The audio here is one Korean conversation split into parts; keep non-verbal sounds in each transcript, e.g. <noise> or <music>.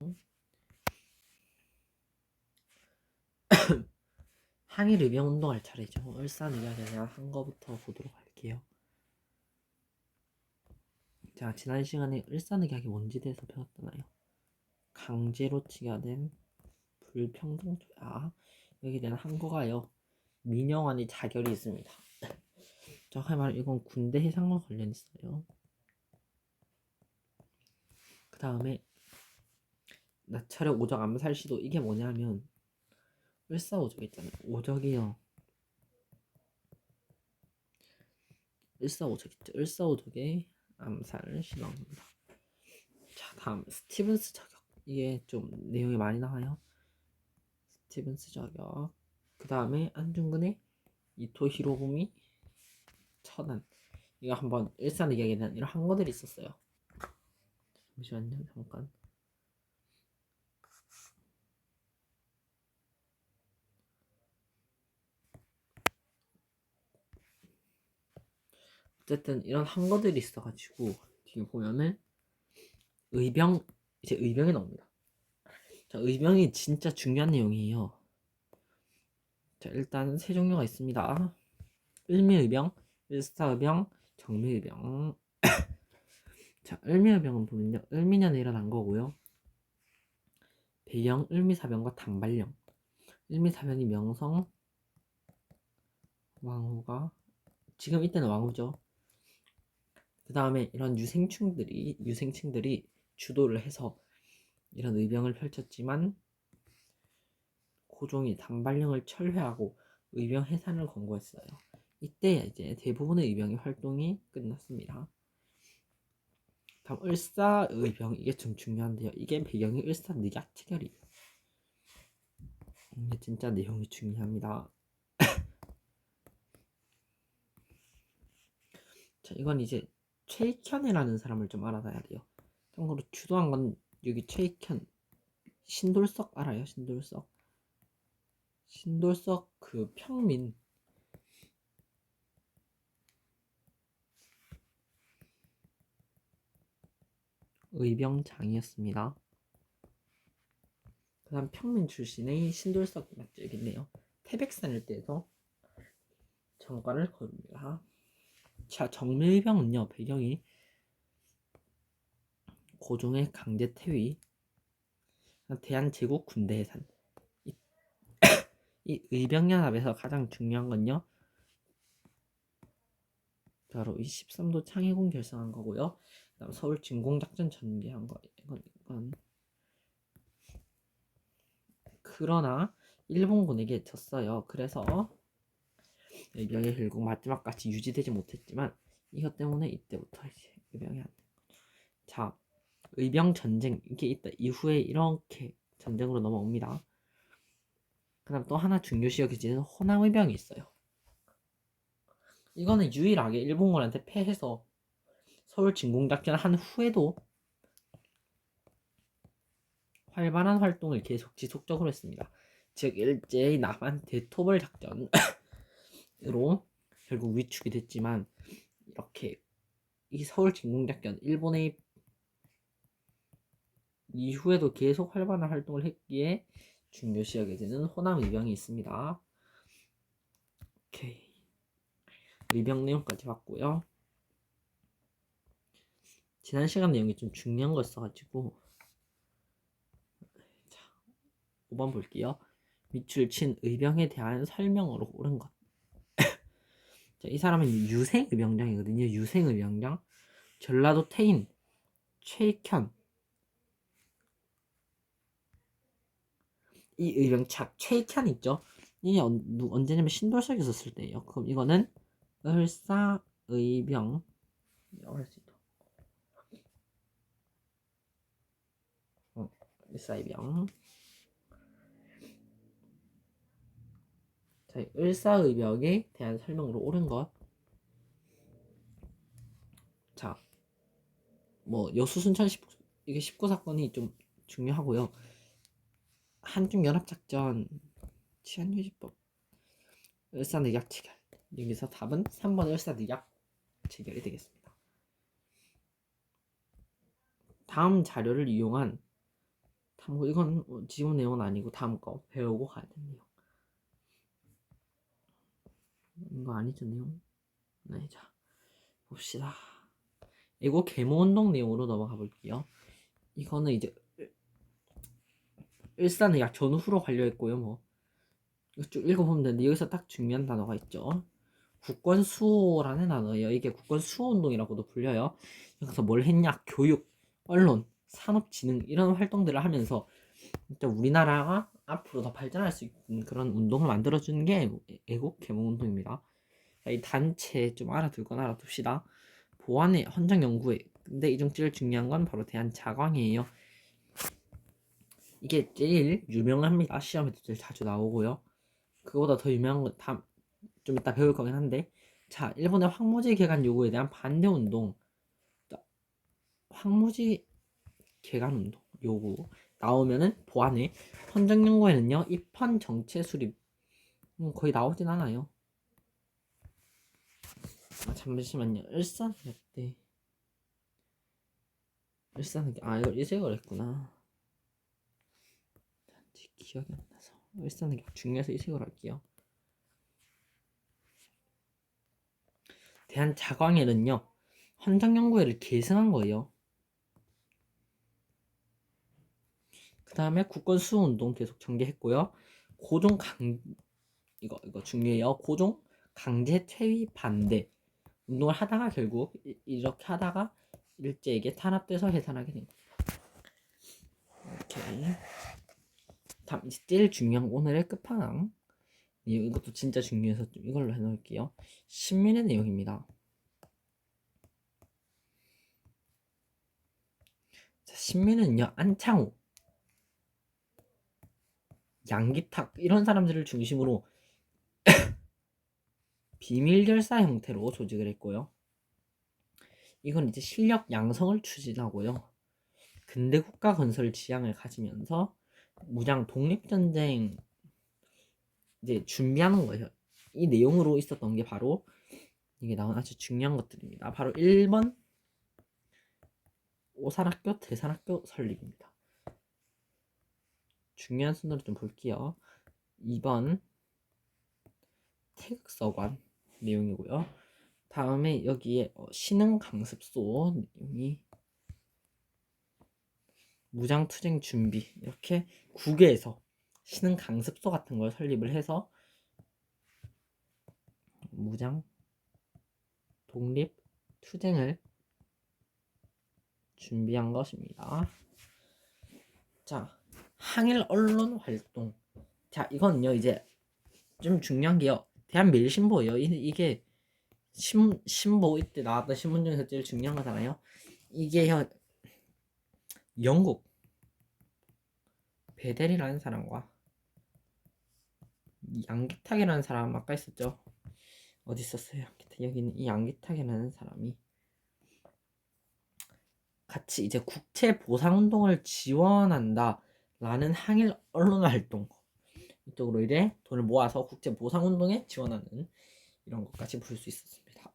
<coughs> 항일 의병 운동할 차례죠. 을사늑약에 대한 한 거부터 보도록 할게요. 자, 지난 시간에 을사늑약이 뭔지 대해서 배웠잖아요. 강제로 치가된 불평등 조약 여기에 대한 한거가요. 민영환이 자결이 있습니다. <coughs> 정확히 말하면 이건 군대 해상과 관련 있어요. 그 다음에 나차력 오적 암살 시도 이게 뭐냐면 을사오적 있잖아요. 오적이요. 을사오적 있죠. 을사오적의 암살을 시도합니다. 자 다음 스티븐스 저격 이게 좀 내용이 많이 나와요. 스티븐스 저격 그 다음에 안중근의 이토 히로부미 천안 이거 한번 일산의격에 대한 이런 한 거들이 있었어요. 잠시만요 잠깐 어쨌든 이런 한거들이 있어가지고 뒤에 보면은 의병 이제 의병이 나옵니다. 자 의병이 진짜 중요한 내용이에요. 자 일단 세 종류가 있습니다. 을미의병, 일사의병, 정미의병. <coughs> 자 을미의병은 보면요 을미년에 일어난 거고요. 배경 을미사병과 단발령. 을미사병이 명성 왕후가 지금 이때는 왕후죠. 그 다음에 이런 유생충들이 유생충들이 주도를 해서 이런 의병을 펼쳤지만 고종이 단발령을 철회하고 의병 해산을 권고했어요. 이때 이제 대부분의 의병의 활동이 끝났습니다. 다음 을사 의병 이게 좀 중요한데요. 이게 배경이 을사 늑약 체결이에요. 이게 진짜 내용이 중요합니다. <laughs> 자 이건 이제 최익현이라는 사람을 좀 알아놔야 돼요. 참고로 주도한 건 여기 최익현 신돌석 알아요? 신돌석 신돌석 그 평민 의병장이었습니다. 그 다음 평민 출신의 신돌석 맞죠? 여기 있네요. 태백산 일대에서 정관을 거둡니다. 자, 정밀병은요, 배경이 고종의 강제 퇴위, 대한제국 군대 해산. 이, <coughs> 이 의병연합에서 가장 중요한 건요, 바로 이 13도 창해군 결성한 거고요. 그다음 서울 진공작전 전개한 거 이건 이건 그러나 일본군에게 졌어요. 그래서 의 병이 결국 마지막까지 유지되지 못했지만 이것 때문에 이때부터 이제 의병이 안 된. 자, 의병 전쟁 이게 있다 이후에 이렇게 전쟁으로 넘어옵니다. 그다음 또 하나 중요시 여겨지는 호남 의병이 있어요. 이거는 유일하게 일본군한테 패해서 서울 진공작전을 한 후에도 활발한 활동을 계속 지속적으로 했습니다. 즉 일제히 남한 대토벌 작전 <laughs> 으로 결국 위축이 됐지만 이렇게 이 서울 진공작전 일본의 이후에도 계속 활발한 활동을 했기에 중요시 여겨지는 호남 의병이 있습니다. 오케이. 의병 내용까지 봤고요. 지난 시간 내용이 좀 중요한 거 있어가지고 자 5번 볼게요. 밑줄 친 의병에 대한 설명으로 옳은 것. 자, 이 사람은 유생 의병장이거든요. 유생 의병장. 전라도 태인 최익현 이 의병차 최익현 있죠? 이게 언, 언제냐면 신돌석에 있었을 때예요. 그럼 이거는 을사 의병 이라고 할수 있다. 어, 을사 의병. 을사 의병에 대한 설명으로 옳은 것. 자, 뭐 여수 순천 19, 이게 19 사건이 좀 중요하고요. 한중 연합 작전 치안 유지법 을사늑약 체결 여기서 답은 3번 을사늑약 체결이 되겠습니다. 다음 자료를 이용한 참고 이건 뭐 지문 내용은 아니고 다음 거 배우고 가야 되네요. 이거 내용? 네, 자 봅시다. 이거 계모 운동 내용으로 넘어가 볼게요. 이거는 이제 일산의약 전후로 관료했고요. 뭐 쭉 읽어보면 되는데 여기서 딱 중요한 단어가 있죠. 국권 수호라는 단어예요. 이게 국권 수호 운동이라고도 불려요. 여기서 뭘 했냐? 교육, 언론, 산업진흥 이런 활동들을 하면서 진짜 우리나라가 앞으로 더 발전할 수 있는 그런 운동을 만들어주는 게 애국 개몽 운동입니다. 자, 이 단체 좀건 알아둡시다. 보안의 헌정 연구회. 근데 이 중 제일 중요한 건 바로 대한 자광이에요. 이게 제일 유명합니다. 시험에도 제일 자주 나오고요. 그거보다 더 유명한 건다좀 이따 배울 거긴 한데 자 일본의 황무지 개간 요구에 대한 반대 운동 자, 황무지 개간 운동 요구 나오면은 보안의 헌정 연구회는요 입헌 정체 수립 음, 거의 나오진 않아요. 아, 잠시만요. 일산 때 일산 아 이거 이세걸 했구나. 기억이 안 나서 일산은 중요해서 이세걸 할게요. 대한 자광회는요 헌정연구회를 계승한 거예요. 다음에 국권 수호 운동 계속 전개했고요. 고종 강 이거 이거 중요해요. 고종 강제 퇴위 반대 운동을 하다가 결국 이- 이렇게 하다가 일제에게 탄압돼서 해산하게 된 겁니다. 오케이. 다음 제일 중요한 오늘의 끝판왕. 이- 이것도 진짜 중요해서 좀 이걸로 해놓을게요. 신민의 내용입니다. 자, 신민은요 안창호, 양기탁 이런 사람들을 중심으로 <coughs> 비밀 결사 형태로 조직을 했고요. 이건 이제 실력 양성을 추진하고요. 근대 국가 건설 지향을 가지면서 무장 독립 전쟁 이제 준비하는 거예요. 이 내용으로 있었던 게 바로 이게 나온 아주 중요한 것들입니다. 바로 1번 오산학교 대산학교 설립입니다. 중요한 순서를 좀 볼게요. 2번 태극서관 내용이고요. 다음에 여기에 어, 신흥 강습소 내용이 무장투쟁 준비 이렇게 국외에서 신흥 강습소 같은 걸 설립을 해서 무장 독립 투쟁을 준비한 것입니다. 자, 항일 언론 활동. 자, 이건요 이제 좀 중요한 게요. 대한매일신보예요. 이- 이게 신, 신보 이때 나왔던 신문 중에서 제일 중요한 거잖아요. 이게 현 영국 베델이라는 사람과 양기탁이라는 사람 아까 있었죠. 어디 있었어요? 양기탁. 여기는 이 양기탁이라는 사람이 같이 이제 국채 보상 운동을 지원한다 라는 항일 언론 활동 이쪽으로 이제 돈을 모아서 국제 보상 운동에 지원하는 이런 것까지 볼 수 있었습니다.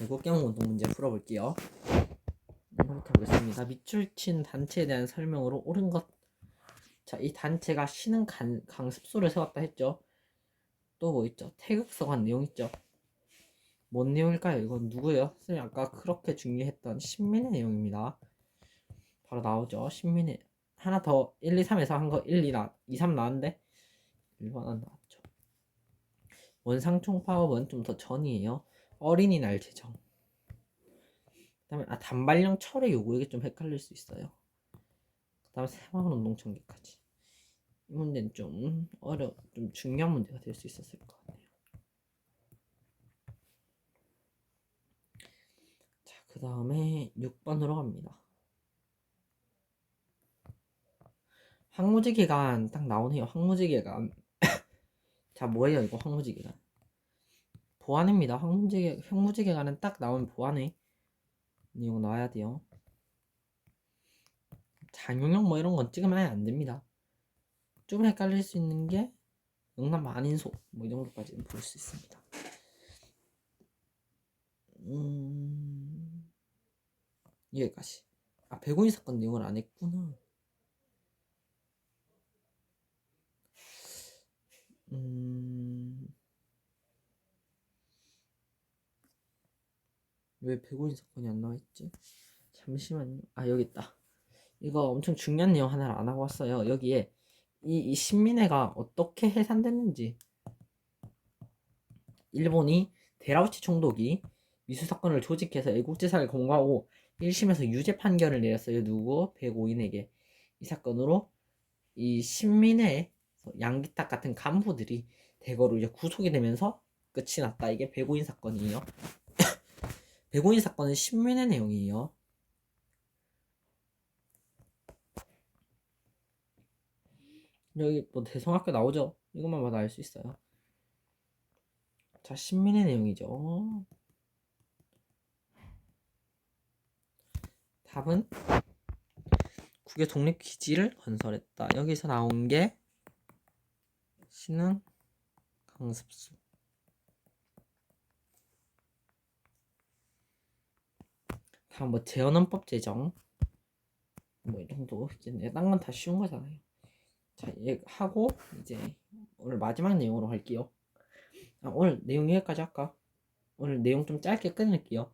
외국 경영 운동 문제 풀어볼게요. 이렇게 보겠습니다. 밑줄 친 단체에 대한 설명으로 옳은 것. 자, 이 단체가 신흥 간, 강습소를 세웠다 했죠. 또 뭐 있죠? 태극서관 내용 있죠. 뭔 내용일까요? 이건 누구예요? 선생님 아까 그렇게 중요했던 신민의 내용입니다. 바로 나오죠. 신민의 하나 더 1, 2, 3에서 한 거 1, 2, 나, 2, 3 나왔는데 1번 안 나왔죠. 원상총 파업은 좀 더 전이에요. 어린이날 제정. 그다음에 아 단발령 철회 요구 이게 좀 헷갈릴 수 있어요. 그다음에 새마을 운동 전개까지. 이 문제는 좀 어려, 좀 중요한 문제가 될 수 있었을 것 같네요. 자, 그 다음에 6번으로 갑니다. 황무지 기간 딱 나오네요. 황무지 기간. <laughs> 자, 뭐예요 이거 황무지 기간? 보안입니다. 황무지 황무지 기간은 딱 나오면 보안해. 이거 나와야 돼요. 장용형 뭐 이런 건 찍으면 안 됩니다. 좀 헷갈릴 수 있는 게 영남 만인소 뭐 이 정도까지 볼수 있습니다. 음... 여기까지. 아 백오인 사건 내용을 안 했구나. 음... 왜 배고인 사건이 안 나와있지? 잠시만요. 아 여기 있다. 이거 엄청 중요한 내용 하나를 안 하고 왔어요. 여기에 이, 이 신민회가 어떻게 해산됐는지 일본이 데라우치 총독이 미수 사건을 조직해서 애국지사를 공고하고 1심에서 유죄 판결을 내렸어요. 누구? 백오인에게 이 사건으로 이 신민회 양기탁 같은 간부들이 대거로 이제 구속이 되면서 끝이 났다. 이게 백오인 사건이에요. <coughs> 백오인 사건은 신민회 내용이에요. 여기 뭐 대성학교 나오죠? 이것만 봐도 알 수 있어요. 자, 신민의 내용이죠. 답은 국외 독립 기지를 건설했다. 여기서 나온 게 신흥 강습수. 다음 뭐 재헌헌법 제정 뭐이 정도 이제 딴건 다 쉬운 거잖아요. 자, 얘 하고 이제 오늘 마지막 내용으로 할게요. 아, 오늘 내용 여기까지 할까? 오늘 내용 좀 짧게 끊을게요.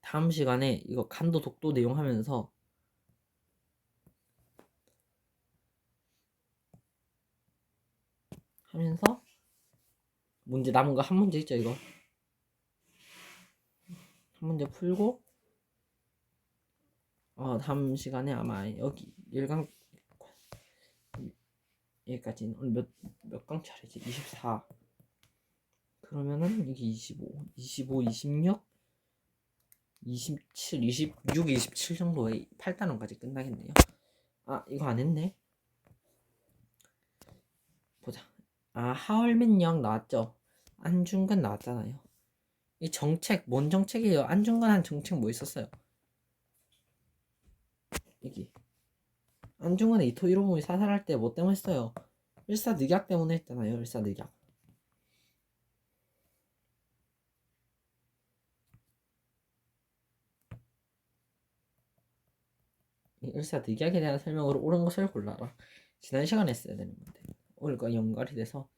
다음 시간에 이거 간도 독도 내용 하면서 하면서? 문제 남은 거 한 문제 있죠 이거? 한 문제 풀고 어 다음 시간에 아마 여기 일강 여기까지. 오늘 몇, 몇 강차례지? 24 그러면은 여기 25 25, 26 27, 26, 27 정도의 8단원까지 끝나겠네요. 아 이거 안 했네. 보자 아 하얼민영 나왔죠 안중근 나왔잖아요 이 정책 뭔 정책이에요 안중근 한 정책 뭐 있었어요 여기 안중근의 이토 히로부미 사살할 때 뭐 때문에 했어요? 일사늑약 때문에 했잖아요. 일사늑약. 이 일사늑약에 대한 설명으로 옳은 것을 골라라. 지난 시간에 했어야 되는 건데 오늘과 연결이 돼서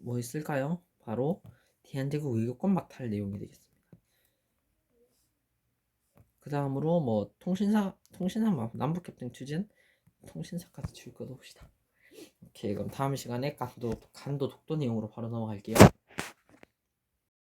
뭐 있을까요? 바로 대한제국 외교권 막탈 내용이 되겠습니다. 그 다음으로 뭐 통신사 통신사 뭐 남북협정 추진 통신사까지 줄거 봅시다. 오케이 그럼 다음 시간에 간도 간도 독도 내용으로 바로 넘어갈게요.